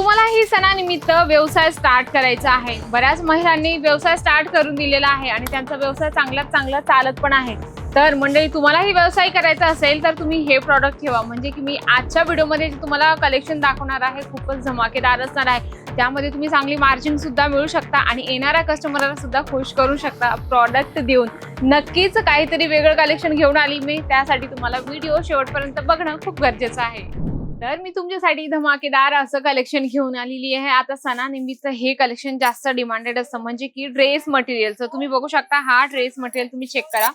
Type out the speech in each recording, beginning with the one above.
तुम्हालाही सणानिमित्त व्यवसाय स्टार्ट करायचा आहे. बऱ्याच महिलांनी व्यवसाय स्टार्ट करून दिलेला आहे आणि त्यांचा व्यवसाय चांगल्यात चांगला चालत पण आहे. तर मंडळी तुम्हालाही व्यवसाय करायचा असेल तर तुम्ही हे प्रॉडक्ट ठेवा. म्हणजे की मी आजच्या व्हिडिओमध्ये जे तुम्हाला कलेक्शन दाखवणार आहे खूपच धमाकेदार असणार आहे. त्यामध्ये तुम्ही चांगली मार्जिन सुद्धा मिळू शकता आणि येणाऱ्या कस्टमरला सुद्धा खुश करू शकता प्रॉडक्ट देऊन. नक्कीच काहीतरी वेगळं कलेक्शन घेऊन आली मी. त्यासाठी तुम्हाला व्हिडिओ शेवटपर्यंत बघणं खूप गरजेचं आहे. तर मी तुमच्यासाठी धमाकेदार असं कलेक्शन घेऊन आलेली आहे. आता सणानिमित्त हे कलेक्शन जास्त डिमांडेड असतं. म्हणजे की ड्रेस मटेरियलचं तुम्ही बघू शकता हा ड्रेस मटेरियल तुम्ही चेक करा.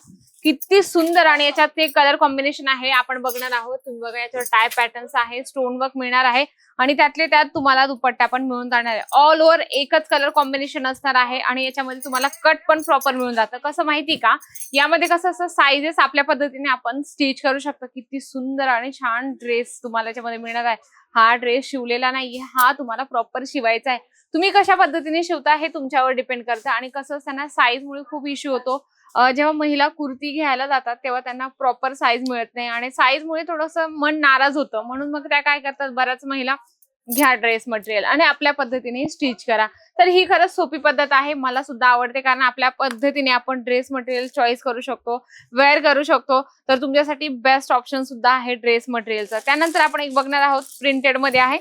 किती सुंदर आणि याच्यात ते कलर कॉम्बिनेशन आहे आपण बघणार आहोत. तुम्ही बघा याच्यावर टाय पॅटर्न्स आहे स्टोन वर्क मिळणार आहे. आणि त्यातले त्यात तुम्हाला दुपट्टा पण मिळून जाणार आहे. ऑल ओव्हर एकच कलर कॉम्बिनेशन असणार आहे आणि याच्यामध्ये तुम्हाला कट पण प्रॉपर मिळून जातं. कसं माहिती का? यामध्ये कसं असं साईजेस आपल्या पद्धतीने आपण स्टिच करू शकतो. किती सुंदर आणि छान ड्रेस तुम्हाला याच्यामध्ये मिळणार आहे. हा ड्रेस शिवलेला नाहीये. हा तुम्हाला प्रॉपर शिवायचा आहे. तुम्ही कशा पद्धतीने शिवता हे तुमच्यावर डिपेंड करतं आणि कसं त्यांना साईजमुळे खूप इश्यू होतो. जेव्हा महिला कुर्ती घ्यायला जातात तेव्हा त्यांना प्रॉपर साईज मिळत नाही आणि साईजमुळे थोडंसं मन नाराज होतं. म्हणून मग त्या काय करतात बऱ्याच महिला घ्या ड्रेस मटेरियल आणि आपल्या पद्धतीने स्टिच करा. तर ही खरंच सोपी पद्धत आहे. मला सुद्धा आवडते कारण आपल्या पद्धतीने आपण ड्रेस मटेरियल चॉईस करू शकतो वेअर करू शकतो. तर तुमच्यासाठी बेस्ट ऑप्शन सुद्धा आहे ड्रेस मटेरियलचा त्यानंतर आपण एक बघणार आहोत प्रिंटेडमध्ये आहे.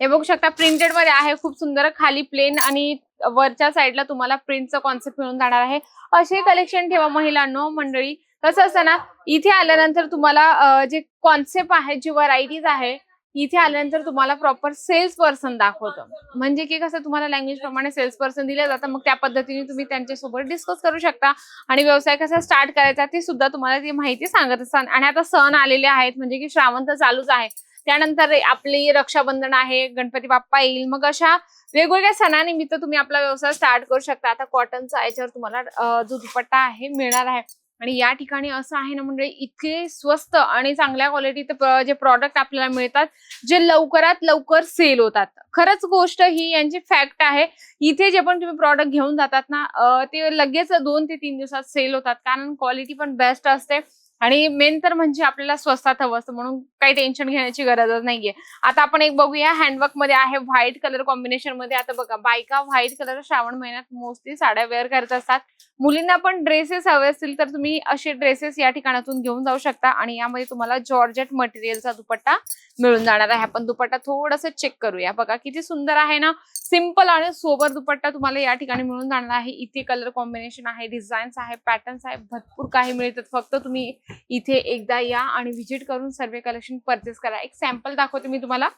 हे बघू शकता प्रिंटेडमध्ये आहे. खूप सुंदर खाली प्लेन आणि वरच्या साईडला तुम्हाला प्रिंटचं कॉन्सेप्ट मिळून जाणार आहे. असे कलेक्शन ठेवा महिलांनो मंडळी. कसं असतं ना इथे आल्यानंतर तुम्हाला जे कॉन्सेप्ट आहे जी व्हरायटीज आहे इथे आल्यानंतर तुम्हाला प्रॉपर सेल्स पर्सन दाखवतं. म्हणजे की कसं तुम्हाला लँग्वेज प्रमाणे सेल्स पर्सन दिलं जातं मग त्या पद्धतीने तुम्ही त्यांच्यासोबत डिस्कस करू शकता. आणि व्यवसाय कसा स्टार्ट करायचा ते सुद्धा तुम्हाला ती माहिती सांगत असतात. आणि आता सण आलेले आहेत म्हणजे की श्रावण तर चालूच आहे. त्यानंतर आपली रक्षाबंधन आहे गणपती बाप्पा येईल. मग अशा वेगवेगळ्या सणानिमित्त तुम्ही आपला व्यवसाय स्टार्ट करू शकता. आता कॉटनचा याच्यावर तुम्हाला जो दुपट्टा आहे मिळणार आहे. आणि या ठिकाणी असं आहे ना म्हणजे इतके स्वस्त आणि चांगल्या क्वालिटीचे जे प्रॉडक्ट आपल्याला मिळतात जे लवकरात लवकर सेल होतात. खरंच गोष्ट ही यांची फॅक्ट आहे. इथे जे पण तुम्ही प्रॉडक्ट घेऊन जातात ना ते लगेच दोन ते तीन दिवसात सेल होतात. कारण क्वालिटी पण बेस्ट असते. आणि मेन तर म्हणजे आपल्याला स्वस्तात हवं असतं म्हणून काही टेन्शन घेण्याची गरजच नाहीये. आता आपण एक बघूया हँडवर्कमध्ये आहे व्हाईट कलर कॉम्बिनेशनमध्ये. आता बघा बायका व्हाईट कलर श्रावण महिन्यात मोस्टली साड्या वेअर करत असतात. मुलींना पण ड्रेसेस हवे असतील तर तुम्ही असे ड्रेसेस या ठिकाणातून घेऊन जाऊ शकता आणि यामध्ये तुम्हाला जॉर्जेट मटेरियलचा दुपट्टा मिळून जाणार आहे. आपण दुपट्टा थोडस चेक करूया. बघा किती सुंदर आहे ना? सिंपल आणि सोबर दुपट्टा तुम्हाला या ठिकाणी मिळून जाणार आहे. इथे कलर कॉम्बिनेशन आहे डिझाईन्स आहे पॅटर्न्स आहे भरपूर काही मिळतात. फक्त तुम्ही इथे एकदा या आणि व्हिजिट करून सर्वे कलेक्शन परचेस करा. एक सॅम्पल दाखवते मी तुम्हाला.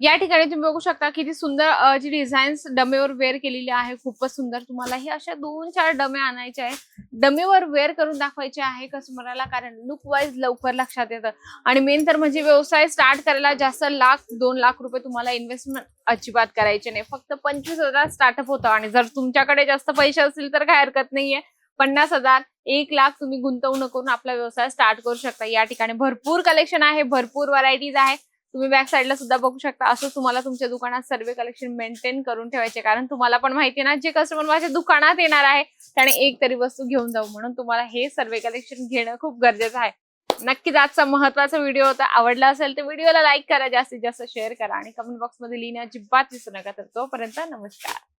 या ठिकाणी तुम्ही बघू शकता किती सुंदर जी डिझाईन्स डमेवर वेअर केलेली आहे खूपच सुंदर. तुम्हाला ही अशा दोन चार डमे आणायचे आहे डमेवर वेअर करून दाखवायचे आहे कस्टमरला कारण लुक वाईज लवकर लक्षात येतं. आणि मेन तर म्हणजे व्यवसाय स्टार्ट करायला जास्त लाख दोन लाख रुपये तुम्हाला इन्व्हेस्टमेंट अजिबात करायचे नाही. फक्त पंचवीस हजार स्टार्टअप होतं. आणि जर तुमच्याकडे जास्त पैसे असतील तर काय हरकत नाहीये. पन्नास हजार एक लाख तुम्ही गुंतवणूक करून आपला व्यवसाय स्टार्ट करू शकता. या ठिकाणी भरपूर कलेक्शन आहे भरपूर व्हरायटीज आहे. तुम्ही बॅक साईडला सुद्धा बघू शकता. असं तुम्हाला तुमच्या दुकानात सर्व कलेक्शन मेंटेन करून ठेवायचे. कारण तुम्हाला पण माहिती ना जे कस्टमर माझ्या दुकानात येणार आहे त्याने एक तरी वस्तू घेऊन जाऊ. म्हणून तुम्हाला हे सर्व कलेक्शन घेणं खूप गरजेचं आहे. नक्कीच आजचा महत्त्वाचा व्हिडिओ होता. आवडला असेल तर व्हिडिओला लाईक करा. जास्तीत जास्त शेअर करा. आणि कमेंट बॉक्समध्ये अजिबात विसरू नका. तर तोपर्यंत नमस्कार.